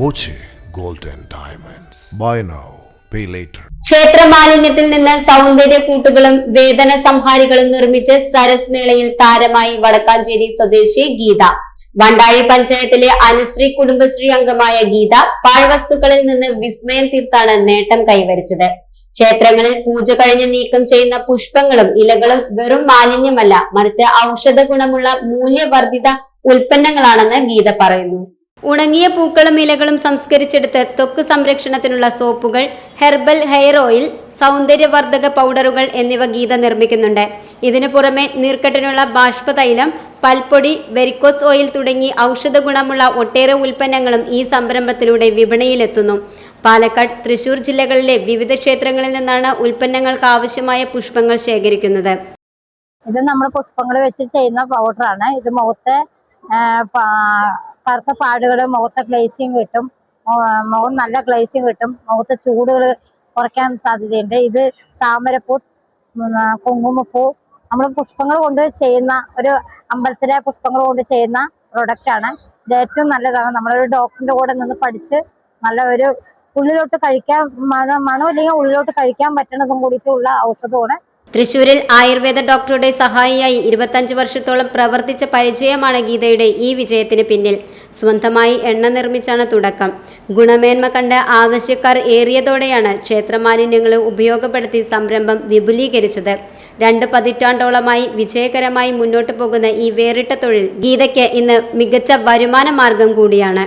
Boche gold and diamonds buy now pay later ക്ഷേത്ര മാലിന്യത്തിൽ നിന്ന് സൗന്ദര്യ കൂട്ടുകളും വേദന സംഹാരികളും നിർമ്മിച്ച് സരസ് മേളയിൽ താരമായി വടക്കാഞ്ചേരി സ്വദേശി ഗീത. വണ്ടാഴി പഞ്ചായത്തിലെ അനുശ്രീ കുടുംബശ്രീ അംഗമായ ഗീത പാഴ്വസ്തുക്കളിൽ നിന്ന് വിസ്മയം തീർത്താണ് നേട്ടം കൈവരിച്ചത്. ക്ഷേത്രങ്ങളിൽ പൂജ കഴിഞ്ഞ് നീക്കം ചെയ്യുന്ന പുഷ്പങ്ങളും ഇലകളും വെറും മാലിന്യമല്ല മറിച്ച് ഔഷധ ഗുണമുള്ള മൂല്യവർദ്ധിത ഉൽപ്പന്നങ്ങളാണെന്ന് ഗീത പറയുന്നു. ഉണങ്ങിയ പൂക്കളും ഇലകളും സംസ്കരിച്ചെടുത്ത് ത്വക്ക് സംരക്ഷണത്തിനുള്ള സോപ്പുകൾ ഹെർബൽ ഹെയർ ഓയിൽ സൗന്ദര്യവർദ്ധക പൗഡറുകൾ എന്നിവ ഗീത നിർമ്മിക്കുന്നുണ്ട്. ഇതിനു പുറമെ നീർക്കെട്ടിനുള്ള ബാഷ്പതൈലം പൽപ്പൊടി വെരിക്കോസ് ഓയിൽ തുടങ്ങി ഔഷധ ഗുണമുള്ള ഒട്ടേറെ ഉൽപ്പന്നങ്ങളും ഈ സംരംഭത്തിലൂടെ വിപണിയിലെത്തുന്നു. പാലക്കാട് തൃശൂർ ജില്ലകളിലെ വിവിധ ക്ഷേത്രങ്ങളിൽ നിന്നാണ് ഉൽപ്പന്നങ്ങൾക്ക് ആവശ്യമായ പുഷ്പങ്ങൾ ശേഖരിക്കുന്നത്. ഇത് നമ്മൾ പുഷ്പങ്ങൾ വെച്ച് ചെയ്യുന്ന പൗഡറാണ്. ഇത് മുഖത്തെ കറുത്ത പാടുകൾ മുഖത്തെ ഗ്ലേസിങ് കിട്ടും. മുഖം നല്ല ഗ്ലേസിങ് കിട്ടും. മുഖത്തെ ചൂടുകൾ കുറയ്ക്കാൻ സാധ്യതയുണ്ട്. ഇത് താമരപ്പൂ കുങ്കുമപ്പൂ നമ്മൾ പുഷ്പങ്ങൾ കൊണ്ട് ചെയ്യുന്ന ഒരു അമ്പലത്തിലെ പുഷ്പങ്ങൾ കൊണ്ട് ചെയ്യുന്ന പ്രൊഡക്റ്റ് ആണ്. ഇത് ഏറ്റവും നല്ലതാണ്. നമ്മളൊരു ഡോക്ടറിന്റെ കൂടെ നിന്ന് പഠിച്ച് നല്ല ഒരു ഉള്ളിലോട്ട് കഴിക്കാൻ മണം മണമില്ലെങ്കിൽ ഉള്ളിലോട്ട് കഴിക്കാൻ പറ്റണതും കൂടിയിട്ടുള്ള ഔഷധമാണ്. തൃശൂരിൽ ആയുർവേദ ഡോക്ടറുടെ സഹായിയായി ഇരുപത്തഞ്ച് വർഷത്തോളം പ്രവർത്തിച്ച പരിചയമാണ് ഗീതയുടെ ഈ വിജയത്തിന് പിന്നിൽ. സ്വന്തമായി എണ്ണ നിർമ്മിച്ചാണ് തുടക്കം. ഗുണമേന്മ കണ്ട ആവശ്യക്കാർ ഏറിയതോടെയാണ് ക്ഷേത്രമാലിന്യങ്ങൾ ഉപയോഗപ്പെടുത്തി സംരംഭം വിപുലീകരിച്ചത്. രണ്ട് പതിറ്റാണ്ടോളമായി വിജയകരമായി മുന്നോട്ടു പോകുന്ന ഈ വേറിട്ട തൊഴിൽ ഗീതയ്ക്ക് ഇന്ന് മികച്ച വരുമാന മാർഗം കൂടിയാണ്.